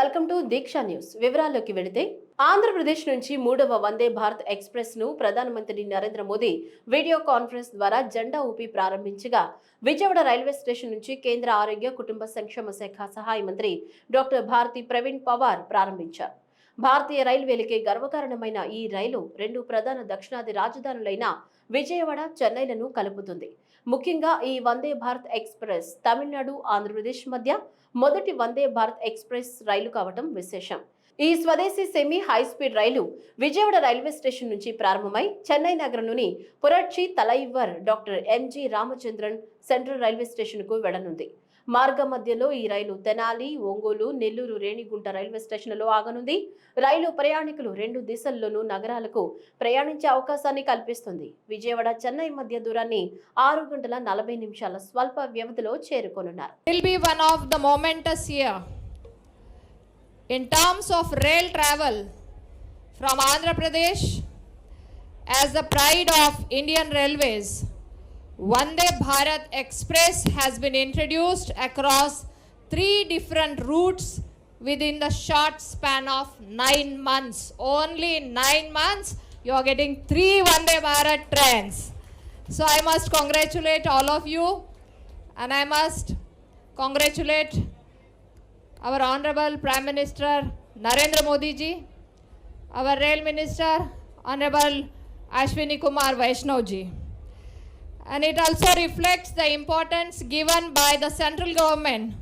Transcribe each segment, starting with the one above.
Welcome to Deeksha news. వివరాల్లోకి వెళితే ఆంధ్రప్రదేశ్ నుంచి మూడవ వందే భారత్ ఎక్స్ప్రెస్ను ప్రధానమంత్రి నరేంద్ర మోదీ వీడియో కాన్ఫరెన్స్ ద్వారా జెండా ఊపి ప్రారంభించగా విజయవాడ రైల్వే స్టేషన్ నుంచి కేంద్ర ఆరోగ్య కుటుంబ సంక్షేమ శాఖ సహాయ మంత్రి డాక్టర్ భారతి ప్రవీణ్ పవార్ ప్రారంభించారు. భారతీయ రైల్వేలకి గర్వకారణమైన ఈ రైలు రెండు ప్రధాన దక్షిణాది రాజధానులైన విజయవాడ చెన్నైలను కలుపుతుంది. ముఖ్యంగా ఈ వందే భారత్ ఎక్స్ప్రెస్ తమిళనాడు ఆంధ్రప్రదేశ్ మధ్య మొదటి వందే భారత్ ఎక్స్ప్రెస్ రైలు కావటం విశేషం. ఈ స్వదేశీ సెమీ హై స్పీడ్ రైలు విజయవాడ రైల్వే స్టేషన్ నుంచి ప్రారంభమై చెన్నై నగరంలోని Puratchi Thalaivar doctor MG Ramachandran central railway స్టేషన్కు వెళ్ళనుంది. మార్గ మధ్యలో ఈ రైలు తెనాలి ఒంగోలు నెల్లూరు రేణిగుంట రైల్వే స్టేషన్లలో ఆగనుంది. రైలు ప్రయాణికులు రెండు దిశల్లోనూ నగరాలకు ప్రయాణించే అవకాశాన్ని కల్పిస్తుంది. విజయవాడ చెన్నై మధ్య దూరాన్ని ఆరు గంటల నలభై నిమిషాల స్వల్ప వ్యవధిలో చేరుకోనున్నారు. Will be one of the momentous year in terms of rail travel from Andhra Pradesh Pradesh the pride of Indian railways Vande Bharat Express has been introduced across three different routes within the short span of nine months. Only nine months, you are getting three Vande Bharat trains. So I must congratulate all of you and I must congratulate our Honorable Prime Minister Narendra Modi ji, our Rail Minister Honorable Ashwini Kumar Vaishnav ji. And it also reflects the importance given by the central government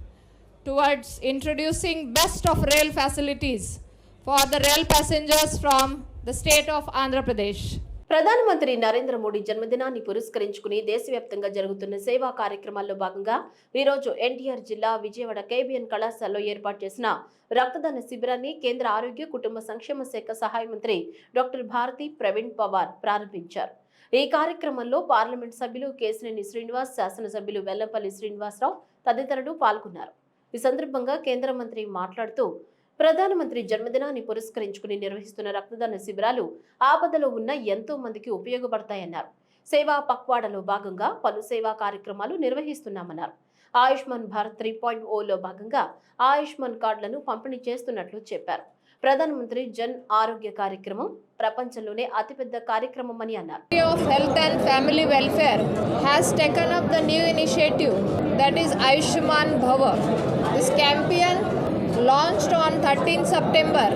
towards introducing best of rail facilities for the rail passengers from the state of Andhra Pradesh. ప్రధానమంత్రి నరేంద్ర మోడీ జన్మదినాన్ని పురస్కరించుకుని దేశవ్యాప్తంగా జరుగుతున్న సేవా కార్యక్రమాల్లో భాగంగా ఈరోజు ఎన్టీఆర్ జిల్లా విజయవాడ కేబిఎన్ కళాశాలలో ఏర్పాటు చేసిన రక్తదాన శిబిరాన్ని కేంద్ర ఆరోగ్య కుటుంబ సంక్షేమ శాఖ సహాయ మంత్రి డాక్టర్ భారతి ప్రవీణ్ పవార్ ప్రారంభించారు ఈ కార్యక్రమంలో పార్లమెంట్ సభ్యులు కేసినేని శ్రీనివాస్ శాసనసభ్యులు వెల్లంపల్లి శ్రీనివాసరావు తదితరులు పాల్గొన్నారు. ఈ సందర్భంగా కేంద్ర మంత్రి మాట్లాడుతూ ప్రధానమంత్రి జన్మదినాన్ని పురస్కరించుకుని నిర్వహిస్తున్న రక్తదాన శిబిరాలు ఆపదలో ఉన్న ఎంతో మందికి ఉపయోగపడతాయన్నారు. సేవా పక్వాడలో భాగంగా పలు సేవా కార్యక్రమాలు నిర్వహిస్తున్నామన్నారు. ఆయుష్మాన్ భారత్ త్రీ పాయింట్ ఓలో భాగంగా ఆయుష్మాన్ కార్డులను పంపిణీ చేస్తున్నట్లు చెప్పారు. ప్రధానమంత్రి జన్ ఆరోగ్య కార్యక్రమం ప్రపంచంలోనే అతిపెద్ద కార్యక్రమం అని అన్నారు Ministry of Health and Family Welfare has taken up the new initiative that is Ayushman Bhava. This campaign launched on 13 September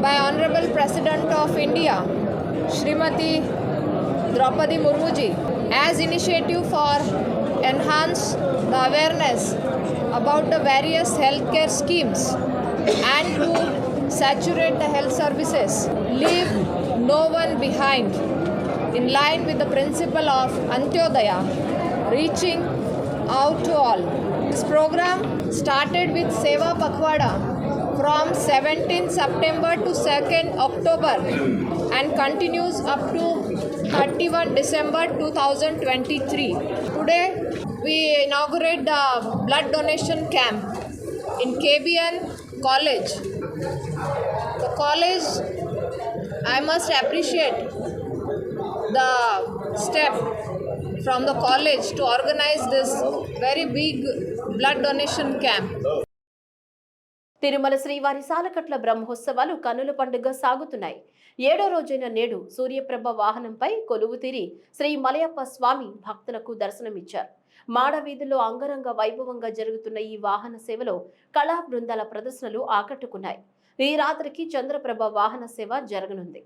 by Honorable President of India, Srimati Draupadi Murmuji, as initiative for enhance the awareness about the various healthcare schemes and to saturate the health services, leave no one behind in line with the principle of Antyodaya, reaching out to all. This program started with Seva Pakwada from 17 September to 2nd October and continues up to 31 December 2023. Today we inaugurate the blood donation camp in KBN college the college I must appreciate the step from the college to organise this very big blood donation camp Tirumala శ్రీవారి సాలకట్ల బ్రహ్మోత్సవాలు కన్నుల పండుగ సాగుతున్నాయి. ఏడో రోజైన నేడు సూర్యప్రభ వాహనంపై కొలువు తీరి శ్రీ మలయప్ప స్వామి భక్తులకు దర్శనమిచ్చారు. మాడ వీధిలో అంగరంగ వైభవంగా జరుగుతున్న ఈ వాహన సేవలో కళా బృందాల ప్రదర్శనలు ఆకట్టుకున్నాయి. ఈ రాత్రికి చంద్రప్రభ వాహన సేవ జరగనుంది.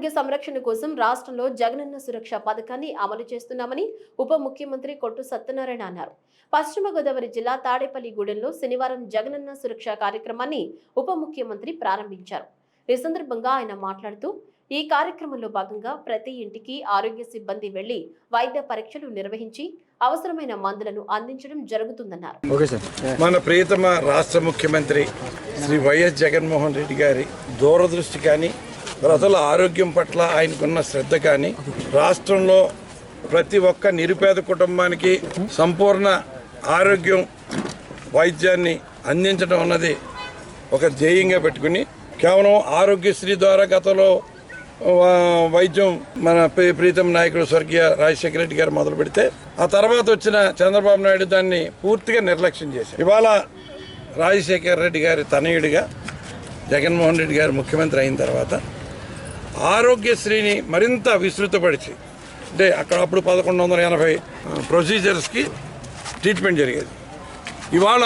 ఆరోగ్య సంరక్షణ కోసం రాష్ట్రంలో జగనన్న సురక్ష పథకాన్ని అమలు చేస్తున్నామని ఉప ముఖ్యమంత్రి కొట్టు సత్యనారాయణ అన్నారు. పశ్చిమ గోదావరి జిల్లా తాడేపల్లిగూడెంలో శనివారం జగనన్న సురక్ష కార్యక్రమాన్ని ఉప ముఖ్యమంత్రి ప్రారంభించారు. ఈ సందర్భంగా ఆయన మాట్లాడుతూ ఈ కార్యక్రమంలో భాగంగా ప్రతి ఇంటికి ఆరోగ్య సిబ్బంది వెళ్ళి వైద్య పరీక్షలు నిర్వహించి అవసరమైన మందులను అందించడం జరుగుతుందన్నారు. Okay sir. మన ప్రియతమ రాష్ట్ర ముఖ్యమంత్రి శ్రీ వైఎస్ జగన్మోహన్ రెడ్డి గారి దూరదృష్టి కానీ ప్రజల ఆరోగ్యం పట్ల ఆయనకున్న శ్రద్ధ కానీ రాష్ట్రంలో ప్రతి ఒక్క నిరుపేద కుటుంబానికి సంపూర్ణ ఆరోగ్యం వైద్యాన్ని అందించడం అన్నది ఒక ధ్యేయంగా పెట్టుకుని కేవలం ఆరోగ్యశ్రీ ద్వారా గతంలో వైద్యం మన ప్రీతం నాయకుడు స్వర్గీయ రాజశేఖర రెడ్డి గారు మొదలు పెడితే ఆ తర్వాత వచ్చిన చంద్రబాబు నాయుడు దాన్ని పూర్తిగా నిర్లక్ష్యం చేశారు. ఇవాళ రాజశేఖర రెడ్డి గారి తనయుడిగా జగన్మోహన్ రెడ్డి గారు ముఖ్యమంత్రి అయిన తర్వాత ఆరోగ్యశ్రీని మరింత విస్తృతపరిచి అంటే అక్కడ అప్పుడు పదకొండు వందల ఎనభై ప్రొసీజర్స్కి ట్రీట్మెంట్ జరిగేది. ఇవాళ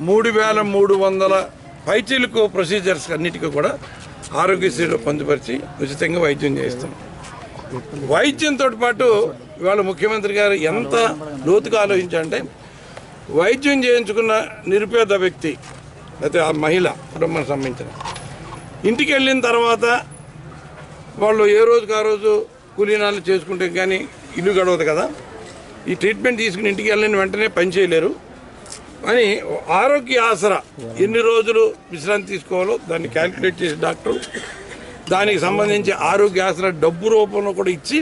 మూడు వేల మూడు వందల పైచీలకు ప్రొసీజర్స్ అన్నిటికీ కూడా ఆరోగ్యశ్రీలో పొందుపరిచి ఉచితంగా వైద్యం చేస్తాం వైద్యంతో పాటు ఇవాళ ముఖ్యమంత్రి గారు ఎంత లోతుగా ఆలోచించారంటే వైద్యం చేయించుకున్న నిరుపేద వ్యక్తి అయితే ఆ మహిళ కుటుంబానికి సంబంధించిన ఇంటికి వెళ్ళిన తర్వాత వాళ్ళు ఏ రోజుకి ఆ రోజు కూలీనాలు చేసుకుంటే కానీ ఇల్లు గడవదు కదా. ఈ ట్రీట్మెంట్ తీసుకుని ఇంటికి వెళ్ళని వెంటనే పని చేయలేరు. అని ఆరోగ్య ఆసరా ఎన్ని రోజులు విశ్రాంతి తీసుకోవాలో దాన్ని క్యాలిక్యులేట్ చేసి డాక్టర్ దానికి సంబంధించి ఆరోగ్య ఆసరా డబ్బు రూపంలో కూడా ఇచ్చి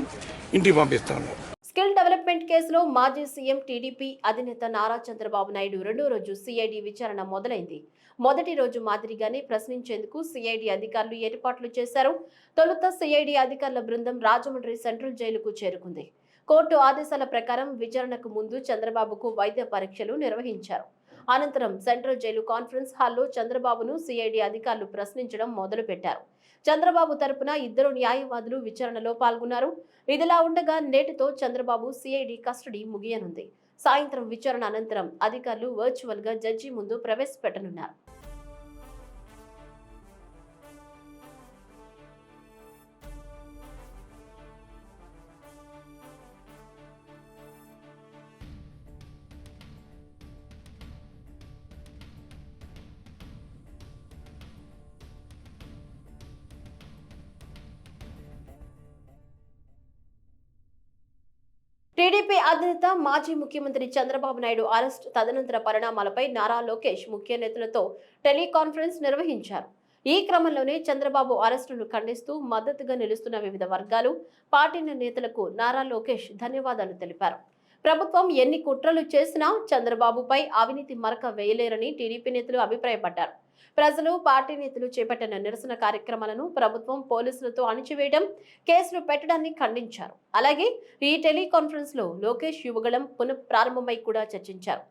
ఇంటికి పంపిస్తాను స్కిల్ డెవలప్మెంట్ కేసులో మాజీ సీఎం టీడీపీ అధినేత నారా చంద్రబాబు నాయుడు రెండో రోజు సిఐడి విచారణ మొదలైంది. మొదటి రోజు మాదిరిగానే ప్రశ్నించేందుకు సిఐడి అధికారులు ఏర్పాట్లు చేశారు. తొలుత సిఐడి అధికారుల బృందం రాజమండ్రి సెంట్రల్ జైలుకు చేరుకుంది. కోర్టు ఆదేశాల ప్రకారం విచారణకు ముందు చంద్రబాబుకు వైద్య పరీక్షలు నిర్వహించారు. అనంతరం సెంట్రల్ జైలు కాన్ఫరెన్స్ హాల్లో చంద్రబాబును సిఐడి అధికారులు ప్రశ్నించడం మొదలుపెట్టారు. చంద్రబాబు తరపున ఇద్దరు న్యాయవాదులు విచారణలో పాల్గొన్నారు. ఇదిలా ఉండగా నేటితో చంద్రబాబు సిఐడి కస్టడీ ముగియనుంది. సాయంత్రం విచారణ అనంతరం అధికారులు వర్చువల్గా జడ్జి ముందు ప్రవేశపెట్టనున్నారు. టీడీపీ అధినేత మాజీ ముఖ్యమంత్రి చంద్రబాబు నాయుడు అరెస్ట్ తదనంతర పరిణామాలపై నారా లోకేష్ ముఖ్య నేతలతో టెలికాన్ఫరెన్స్ నిర్వహించారు. ఈ క్రమంలోనే చంద్రబాబు అరెస్టును ఖండిస్తూ మద్దతుగా నిలుస్తున్న వివిధ వర్గాలు పార్టీ నేతలకు నారా లోకేష్ ధన్యవాదాలు తెలిపారు. ప్రభుత్వం ఎన్ని కుట్రలు చేసినా చంద్రబాబుపై అవినీతి మరక వేయలేరని టీడీపీ నేతలు అభిప్రాయపడ్డారు. ప్రజలు పార్టీ నేతలు చేపట్టిన నిరసన కార్యక్రమాలను ప్రభుత్వం పోలీసులతో అణిచివేయడం కేసులు పెట్టడాన్ని ఖండించారు. అలాగే ఈ టెలికాన్ఫరెన్స్లో లోకేష్ యువగళం పునః ప్రారంభమై కూడా చర్చించారు.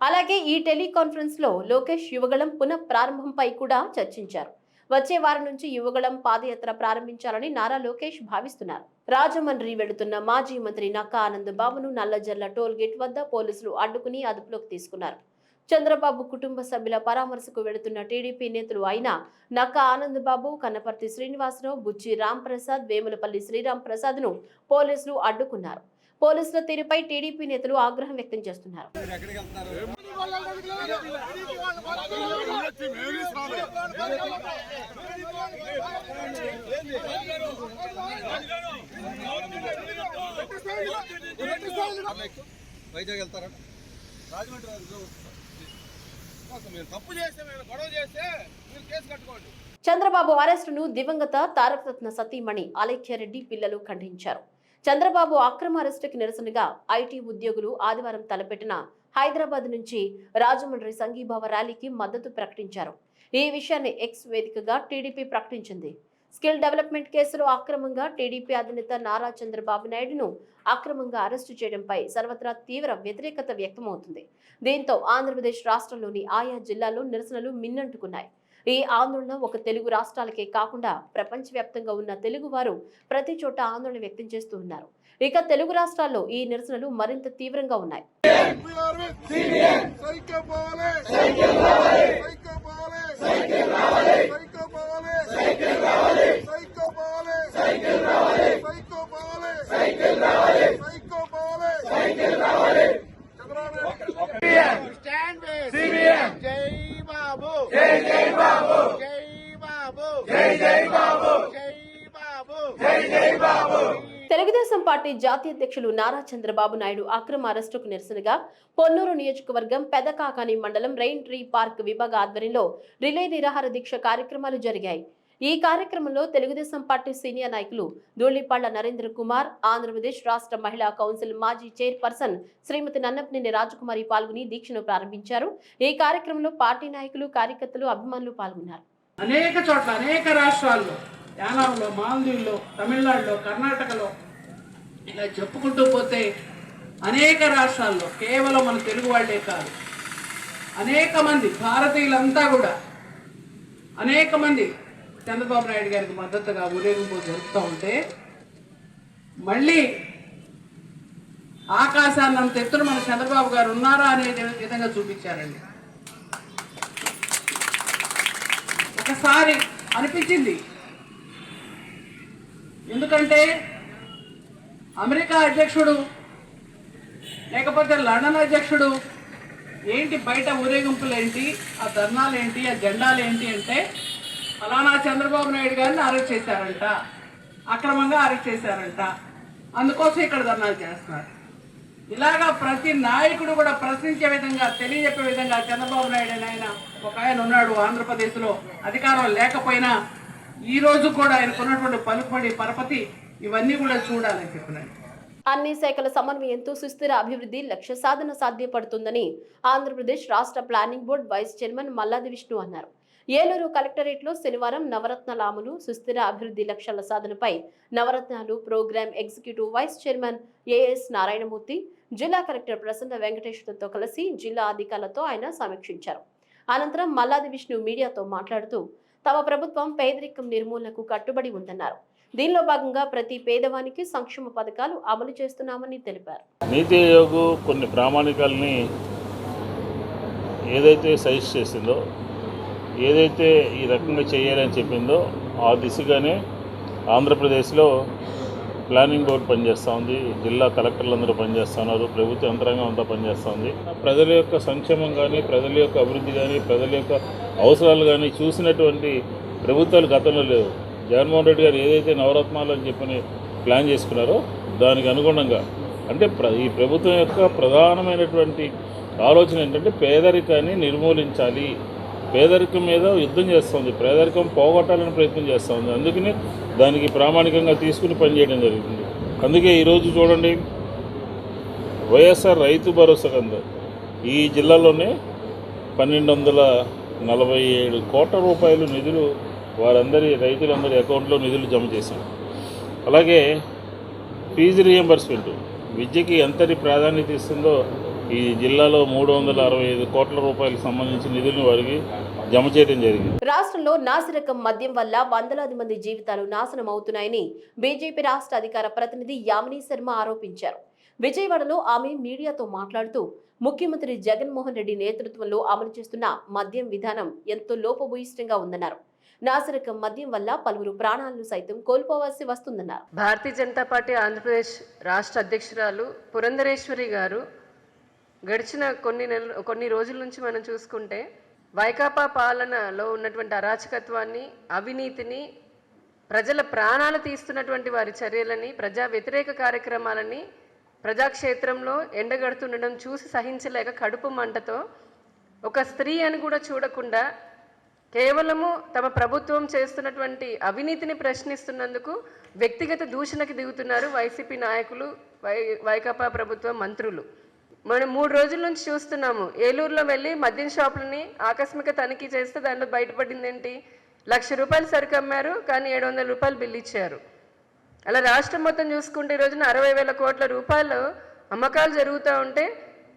అలాగే ఈ టెలికాన్ఫరెన్స్లో లోకేష్ యువగళం పునః ప్రారంభంపై కూడా చర్చించారు. వచ్చే వారం నుంచి యువగళం పాదయాత్ర ప్రారంభించాలని నారా లోకేష్ భావిస్తున్నారు. రాజమండ్రి వెళుతున్న మాజీ మంత్రి నక్కా ఆనంద్ బాబును నల్లజర్ల టోల్ గేట్ వద్ద పోలీసులు అడ్డుకుని అదుపులోకి తీసుకున్నారు. చంద్రబాబు కుటుంబ సభ్యుల పరామర్శకు వెళుతున్న టీడీపీ నేతలు అయిన నక్క ఆనందబాబు కన్నపర్తి శ్రీనివాసరావు బుచ్చి రామ్ ప్రసాద్ వేములపల్లి శ్రీరామ్ ప్రసాద్ను పోలీసులు అడ్డుకున్నారు. పోలీసుల తీరుపై టీడీపీ నేతలు ఆగ్రహం వ్యక్తం చేస్తున్నారు. వైజాగ్ వెళ్తారా రాజమండ్రి చంద్రబాబు అరెస్టును దివంగత తారకరత్న సతీమణి అలేఖ్యారెడ్డి పిల్లలు ఖండించారు. చంద్రబాబు అక్రమ అరెస్టుకి నిరసనగా ఐటీ ఉద్యోగులు ఆదివారం తలపెట్టిన హైదరాబాద్ నుంచి రాజమండ్రి సంఘీభావ ర్యాలీకి మద్దతు ప్రకటించారు. ఈ విషయాన్ని ఎక్స్ వేదికగా టీడీపీ ప్రకటించింది. స్కిల్ డెవలప్మెంట్ కేసులో అక్రమంగా టీడీపీ అధినేత నారా చంద్రబాబు నాయుడును అక్రమంగా అరెస్టు చేయడంపై సర్వత్రా తీవ్ర వ్యతిరేకత వ్యక్తమవుతుంది. దీంతో ఆంధ్రప్రదేశ్ రాష్ట్రంలోని ఆయా జిల్లాల్లో నిరసనలు మిన్నంటుకున్నాయి. ఈ ఆందోళన ఒక తెలుగు రాష్ట్రాలకే కాకుండా ప్రపంచవ్యాప్తంగా ఉన్న తెలుగువారు ప్రతి చోట ఆందోళన వ్యక్తం చేస్తూ ఉన్నారు. ఇక తెలుగు రాష్ట్రాల్లో ఈ నిరసనలు మరింత తీవ్రంగా ఉన్నాయి. సైకిల్ సైకిల్ రావాలి సైకిల్ రావాలి సైకిల్ పోవాలి సైకిల్ రావాలి సైకిల్ పోవాలి సైకిల్ రావాలి సైకిల్ రావాలి పోవాలి సైకిల్ రావాలి స్టాండ్ సిబిఎం జై బాబు జై జై బాబు జై బాబు జై జై బాబు జై బాబు జై జై బాబు తెలుగుదేశం పార్టీ జాతీయ అధ్యక్షులు నారా చంద్రబాబు నాయుడు అక్రమ అరెస్టుకు నిరసనగా పొన్నూరు నియోజకవర్గం పెదకాకాని మండలం రెయిన్ ట్రీ పార్క్ విభాగ ఆధ్వర్యంలో రిలే నిరాహార దీక్ష కార్యక్రమాలు జరిగాయి. ఈ కార్యక్రమంలో తెలుగుదేశం పార్టీ సీనియర్ నాయకులు ధూళిపాళ్ళ నరేంద్ర కుమార్ ఆంధ్రప్రదేశ్ రాష్ట్ర మహిళా కౌన్సిల్ మాజీ చైర్పర్సన్ శ్రీమతి నన్నపనేని రాజకుమారి పాల్గొని దీక్షను ప్రారంభించారు. ఈ కార్యక్రమంలో పార్టీ నాయకులు కార్యకర్తలు అభిమానులు పాల్గొన్నారు. అనేక చోట్ల అనేక రాష్ట్రాల్లో యానాంలో మాల్దీవుల్లో తమిళనాడులో కర్ణాటకలో ఇలా చెప్పుకుంటూ పోతే అనేక రాష్ట్రాల్లో కేవలం మన తెలుగు వాళ్ళే కాదు. అనేక మంది భారతీయులంతా కూడా అనేక మంది చంద్రబాబు నాయుడు గారికి మద్దతుగా ఊరేగింపు జరుపుతూ ఉంటే మళ్ళీ ఆకాశాన్నంత ఎత్తున మన చంద్రబాబు గారు ఉన్నారా అనే విధంగా చూపించారండి. ఒకసారి అనిపించింది. ఎందుకంటే అమెరికా అధ్యక్షుడు లేకపోతే లండన్ అధ్యక్షుడు ఏంటి బయట ఊరేగింపులు ఏంటి ఆ ధర్నాలు ఏంటి ఆ జెండాలు ఏంటి అంటే ఫలానా చంద్రబాబు నాయుడు గారిని అరెస్ట్ చేశారంట. అక్రమంగా అరెస్ట్ చేశారంట. అందుకోసం ఇక్కడ ధర్నాలు చేస్తున్నారు. ఇలాగా ప్రతి నాయకుడు కూడా ప్రశ్నించే విధంగా తెలియజెప్పే విధంగా చంద్రబాబు నాయుడు ఆయన ఒక ఆయన ఉన్నాడు ఆంధ్రప్రదేశ్లో అధికారం లేకపోయినా ఈ రోజు కూడా ఆయనకున్నటువంటి పలుకుబడి పరపతి ఇవన్నీ కూడా చూడాలని చెప్పినాడు. అన్ని శాఖల సమన్వయంతో సుస్థిర అభివృద్ధి లక్ష్య సాధన సాధ్యపడుతుందని ఆంధ్రప్రదేశ్ రాష్ట్ర planning board vice chairman Malladi Vishnu అన్నారు. ఏలూరు కలెక్టరేట్లో శనివారం నవరత్నలాములు సుస్థిర అభివృద్ధి లక్ష్యాల సాధనపై Navaratnalu programme executive vice chairman AS Narayanamurthy జిల్లా కలెక్టర్ ప్రసన్న వెంకటేశ్వరతో కలిసి జిల్లా అధికారులతో ఆయన సమీక్షించారు. అనంతరం మల్లాది విష్ణు మీడియాతో మాట్లాడుతూ తమ ప్రభుత్వం పేదరికం నిర్మూలనకు కట్టుబడి ఉందన్నారు. దీనిలో భాగంగా ప్రతి పేదవానికి సంక్షేమ పథకాలు అమలు చేస్తున్నామని తెలిపారు. నీతి ఆయోగ్ కొన్ని ప్రామాణికాలని ఏదైతే సజెస్ట్ చేసిందో ఏదైతే ఈ రకంగా చేయాలని చెప్పిందో ఆ దిశగానే ఆంధ్రప్రదేశ్లో ప్లానింగ్ బోర్డు పనిచేస్తూ ఉంది. జిల్లా కలెక్టర్లందరూ పనిచేస్తున్నారు ప్రభుత్వ యంత్రాంగం అంతా పనిచేస్తూ ఉంది. ప్రజల యొక్క సంక్షేమం కానీ ప్రజల యొక్క అభివృద్ధి కానీ ప్రజల యొక్క అవసరాలు కానీ చూసినటువంటి ప్రభుత్వాలు గతంలో లేవు. జగన్మోహన్ రెడ్డి గారు ఏదైతే నవరత్నాలు అని చెప్పని ప్లాన్ చేసుకున్నారో దానికి అనుగుణంగా అంటే ప్ర ఈ ప్రభుత్వం యొక్క ప్రధానమైనటువంటి ఆలోచన ఏంటంటే పేదరికాన్ని నిర్మూలించాలి. పేదరికం మీద యుద్ధం చేస్తుంది. పేదరికం పోగొట్టాలని ప్రయత్నం చేస్తుంది. అందుకని దానికి ప్రామాణికంగా తీసుకుని పనిచేయడం జరుగుతుంది. అందుకే ఈరోజు చూడండి వైఎస్ఆర్ రైతు భరోసా కింద ఈ జిల్లాలోనే పన్నెండు వందల నలభై ఏడు కోట్ల రూపాయలు నిధులు వారందరి రైతులందరి అకౌంట్లో నిధులు జమ చేశారు. అలాగే ఫీజు రియంబర్స్మెంట్ విద్యకి ఎంతటి ప్రాధాన్యత ఇస్తుందో ఈ జిల్లాలో మూడు వందల అరవై ఐదు కోట్ల రూపాయలకు సంబంధించి నిధులను వారికి జమ చేయడం జరిగింది. రాష్ట్రంలో నాసిరకం మద్యం వల్ల వందలాది మంది జీవితాలు నాశనం అవుతున్నాయని బీజేపీ రాష్ట్ర అధికార ప్రతినిధి యామిని శర్మ ఆరోపించారు. విజయవాడలో ఆమె మీడియాతో మాట్లాడుతూ ముఖ్యమంత్రి జగన్మోహన్ రెడ్డి నేతృత్వంలో అమలు చేస్తున్న మద్యం విధానం ఎంతో లోపభూయిష్టంగా ఉందన్నారు. నాసిరకం మద్యం వల్ల పలువురు ప్రాణాలను సైతం కోల్పోవాల్సి వస్తుందన్నారు. భారతీయ జనతా పార్టీ ఆంధ్రప్రదేశ్ రాష్ట్ర అధ్యక్షురాలు పురంధరేశ్వరి గారు గడిచిన కొన్ని నెలలు కొన్ని రోజుల నుంచి మనం చూసుకుంటే వైకాపా పాలనలో ఉన్నటువంటి అరాచకత్వాన్ని అవినీతిని ప్రజల ప్రాణాలు తీస్తున్నటువంటి వారి చర్యలని ప్రజా వ్యతిరేక కార్యక్రమాలని ప్రజాక్షేత్రంలో ఎండగడుతుండడం చూసి సహించలేక కడుపు మంటతో ఒక స్త్రీ అని కూడా చూడకుండా కేవలము తమ ప్రభుత్వం చేస్తున్నటువంటి అవినీతిని ప్రశ్నిస్తున్నందుకు వ్యక్తిగత దూషణకి దిగుతున్నారు వైసీపీ నాయకులు వై వైకాపా ప్రభుత్వ మంత్రులు. మనం మూడు రోజుల నుంచి చూస్తున్నాము. ఏలూరులో వెళ్ళి మద్యం షాపులని ఆకస్మిక తనిఖీ చేస్తే దాంట్లో బయటపడింది ఏంటి? లక్ష రూపాయలు సరుకు అమ్మారు కానీ ఏడు వందల రూపాయలు బిల్లు ఇచ్చారు. అలా రాష్ట్రం మొత్తం చూసుకుంటే ఈ రోజున అరవై వేల కోట్ల రూపాయలు అమ్మకాలు జరుగుతూ ఉంటే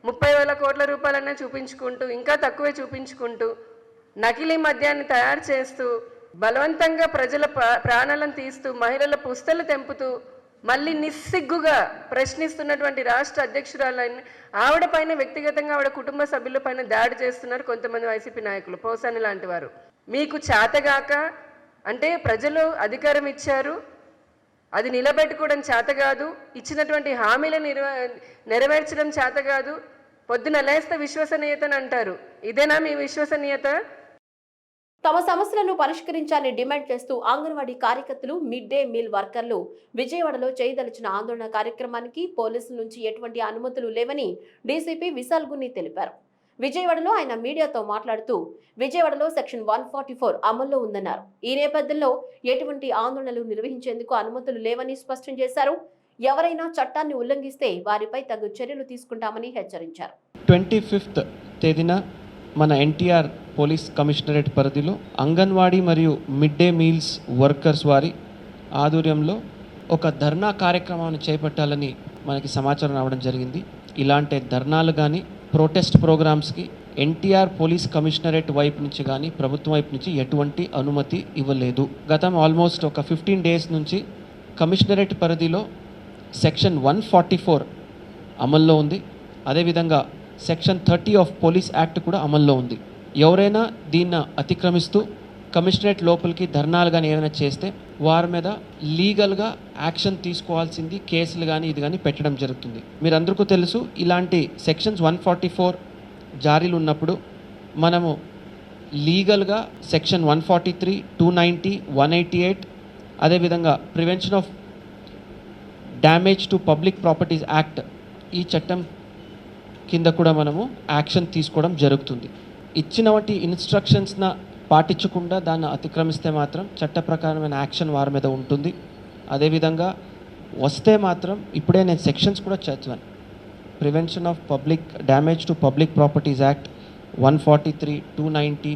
ముప్పై వేల కోట్ల రూపాయలనే చూపించుకుంటూ ఇంకా తక్కువే చూపించుకుంటూ నకిలీ మద్యాన్ని తయారు చేస్తూ బలవంతంగా ప్రజల ప్రాణాలను తీస్తూ మహిళల పుస్తలు తెంపుతూ మళ్ళీ నిస్సిగ్గుగా ప్రశ్నిస్తున్నటువంటి రాష్ట్ర అధ్యక్షురాలైన ఆవిడ పైన వ్యక్తిగతంగా ఆవిడ కుటుంబ సభ్యుల పైన దాడి చేస్తున్నారు కొంతమంది వైసీపీ నాయకులు. పోసాని లాంటి వారు. మీకు చేతగాక అంటే ప్రజలు అధికారం ఇచ్చారు. అది నిలబెట్టుకోవడం చేత కాదు. ఇచ్చినటువంటి హామీలు నిర్వ నెరవేర్చడం చేత కాదు. పొద్దున లేస్తే విశ్వసనీయతని అంటారు. ఇదేనా మీ విశ్వసనీయత? తమ సమస్యలను పరిష్కరించాలని డిమాండ్ చేస్తూ అంగన్వాడీ కార్యకర్తలు మిడ్ డే మీల్ వర్కర్లు విజయవాడలో చేయదలిచిన ఆందోళన కార్యక్రమానికి పోలీసుల నుంచి ఎటువంటి అనుమతులు లేవని డీసీపీ విశాల్ గున్ని తెలిపారు. విజయవాడలో ఆయన మీడియాతో మాట్లాడుతూ విజయవాడలో సెక్షన్ వన్ ఫార్టీ ఫోర్ అమల్లో ఉందన్నారు. ఈ నేపథ్యంలో ఎటువంటి ఆందోళనలు నిర్వహించేందుకు అనుమతులు లేవని స్పష్టం చేశారు. ఎవరైనా చట్టాన్ని ఉల్లంఘిస్తే వారిపై తగు చర్యలు తీసుకుంటామని హెచ్చరించారు. ట్వంటీ ఫిఫ్త్ తేదీన మన ఎన్టీఆర్ పోలీస్ కమిషనరేట్ పరిధిలో అంగన్వాడీ మరియు మిడ్ డే మీల్స్ వర్కర్స్ వారి ఆధ్వర్యంలో ఒక ధర్నా కార్యక్రమాన్ని చేపట్టాలని మనకి సమాచారం రావడం జరిగింది. ఇలాంటి ధర్నాలు కానీ ప్రొటెస్ట్ ప్రోగ్రామ్స్కి ఎన్టీఆర్ పోలీస్ కమిషనరేట్ వైపు నుంచి కానీ ప్రభుత్వం వైపు నుంచి ఎటువంటి అనుమతి ఇవ్వలేదు. గతం ఆల్మోస్ట్ ఒక ఫిఫ్టీన్ డేస్ నుంచి కమిషనరేట్ పరిధిలో సెక్షన్ వన్ ఫార్టీ ఫోర్ అమల్లో ఉంది. అదేవిధంగా section thirty of police act కూడా అమల్లో ఉంది. ఎవరైనా దీన్ని అతిక్రమిస్తూ కమిషనరేట్ లోపలికి ధర్నాలు కానీ ఏమైనా చేస్తే వారి మీద లీగల్గా యాక్షన్ తీసుకోవాల్సింది కేసులు కానీ ఇది కానీ పెట్టడం జరుగుతుంది. మీరందరికీ తెలుసు ఇలాంటి సెక్షన్స్ వన్ ఫార్టీ ఫోర్ జారీలు ఉన్నప్పుడు మనము లీగల్గా section one forty three two ninety one eighty eight అదేవిధంగా prevention of damage to public properties act ఈ చట్టం కింద కూడా మనము యాక్షన్ తీసుకోవడం జరుగుతుంది. ఇచ్చిన వాటి ఇన్స్ట్రక్షన్స్న పాటించకుండా దాన్ని అతిక్రమిస్తే మాత్రం చట్ట ప్రకారమైన యాక్షన్ వారి మీద ఉంటుంది. అదేవిధంగా వస్తే మాత్రం ఇప్పుడే నేను సెక్షన్స్ కూడా చదివాను prevention of public damage to public properties act one forty three two ninety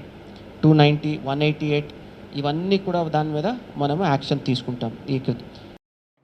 two ninety one eighty eight ఇవన్నీ కూడా దాని మీద మనము యాక్షన్ తీసుకుంటాం. ఈ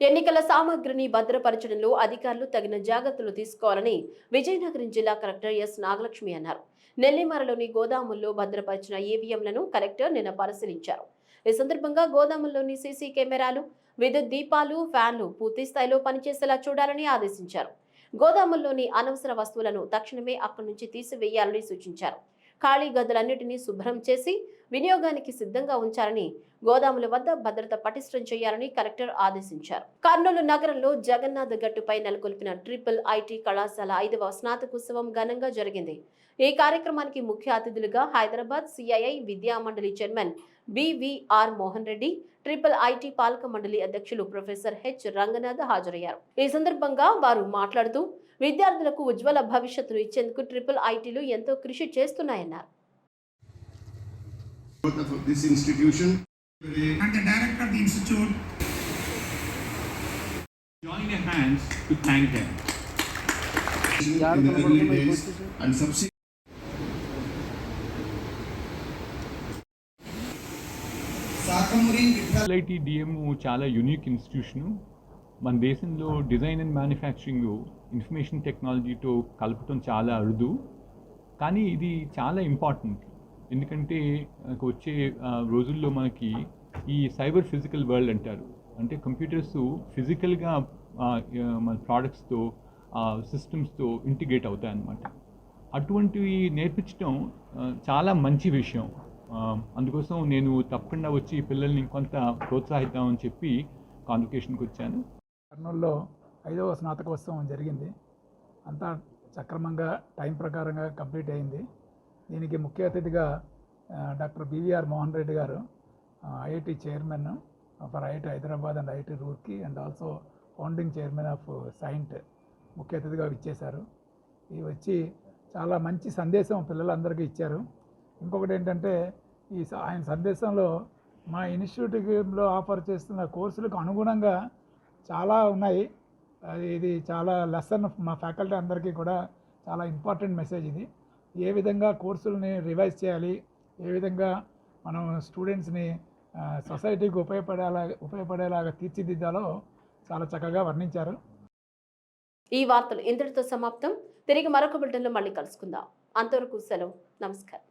ఎన్నికల సామాగ్రిని భద్రపరచడంలో అధికారులు తగిన జాగ్రత్తలు తీసుకోవాలని విజయనగరం జిల్లా కలెక్టర్ ఎస్ నాగలక్ష్మి అన్నారు. నెల్లిమరలోని గోదాముల్లో భద్రపరిచిన ఈవీఎంలను కలెక్టర్ నిన్న పరిశీలించారు. ఈ సందర్భంగా గోదాముల్లోని సీసీ కెమెరాలు విద్యుత్ దీపాలు ఫ్యాన్లు పూర్తి స్థాయిలో పనిచేసేలా చూడాలని ఆదేశించారు. గోదాముల్లోని అనవసర వస్తువులను తక్షణమే అక్కడి నుంచి తీసివేయాలని సూచించారు. ఖాళీ గదులన్నింటినీ శుభ్రం చేసి వినియోగానికి సిద్ధంగా ఉంచాలని గోదాముల వద్ద భద్రత పటిష్టం చేయాలని కలెక్టర్ ఆదేశించారు. కర్నూలు నగరంలో జగన్నాథ్ గట్టుపై నెలకొల్పిన ట్రిపుల్ ఐటీ కళాశాల ఐదవ స్నాతకోత్సవం ఘనంగా జరిగింది. ఈ కార్యక్రమానికి ముఖ్య అతిథులుగా హైదరాబాద్ సిఐఐ విద్యా మండలి chairman BVR Mohan Reddy triple IT పాలక మండలి అధ్యక్షులు ప్రొఫెసర్ హెచ్ రంగనాథ్ హాజరయ్యారు. ఈ సందర్భంగా వారు మాట్లాడుతూ విద్యార్థులకు ఉజ్వల భవిష్యత్తును ఇచ్చేందుకు ట్రిపుల్ ఐటీలు ఎంతో కృషి చేస్తున్నాయన్నారు. Of this institution. and the director of the institute join your hands to thank them. In the early days and subsequent. Sakamuri Vittal IIT DM చాలా యూనిక్ ఇన్స్టిట్యూషను మన దేశంలో డిజైన్ అండ్ మ్యానుఫ్యాక్చరింగ్ ఇన్ఫర్మేషన్ టెక్నాలజీతో కలపటం చాలా అరుదు కానీ ఇది చాలా important ఎందుకంటే నాకు వచ్చే రోజుల్లో మనకి ఈ సైబర్ ఫిజికల్ వరల్డ్ అంటారు. అంటే కంప్యూటర్స్ ఫిజికల్గా మన ప్రోడక్ట్స్తో సిస్టమ్స్తో ఇంటిగ్రేట్ అవుతాయి అన్నమాట అటువంటివి నేర్పించడం చాలా మంచి విషయం. అందుకోసం నేను తప్పకుండా వచ్చి పిల్లల్ని కొంత ప్రోత్సాహిద్దామని చెప్పి కాన్వకేషన్కి వచ్చాను. కర్నూలులో ఐదవ స్నాతకోత్సవం జరిగింది. అంతా సక్రమంగా టైం ప్రకారంగా కంప్లీట్ అయింది. దీనికి ముఖ్య అతిథిగా డాక్టర్ బివిఆర్ మోహన్ రెడ్డి గారు IIT chairman for IIT Hyderabad and IIT Roorkee and also founding chairman of saint ముఖ్య అతిథిగా ఇచ్చేశారు ఇవి వచ్చి చాలా మంచి సందేశం పిల్లలందరికీ ఇచ్చారు. ఇంకొకటి ఏంటంటే ఈ ఆయన సందేశంలో మా ఇన్స్టిట్యూట్లో ఆఫర్ చేస్తున్న కోర్సులకు అనుగుణంగా చాలా ఉన్నాయి. అది ఇది చాలా లెసన్ మా ఫ్యాకల్టీ అందరికీ కూడా చాలా ఇంపార్టెంట్ మెసేజ్ ఇది. ఏ విధంగా కోర్సులని రివైజ్ చేయాలి ఏ విధంగా మనం స్టూడెంట్స్ని సొసైటీకి ఉపయోగపడేలా ఉపయోగపడేలాగా తీర్చిదిద్దాలో చాలా చక్కగా వర్ణించారు. ఈ వార్తలు ఇంతటితో సమాప్తం. తిరిగి మరొక బులెటిన్లో మళ్ళీ కలుసుకుందాం. అంతవరకు సెలవు. నమస్కారం.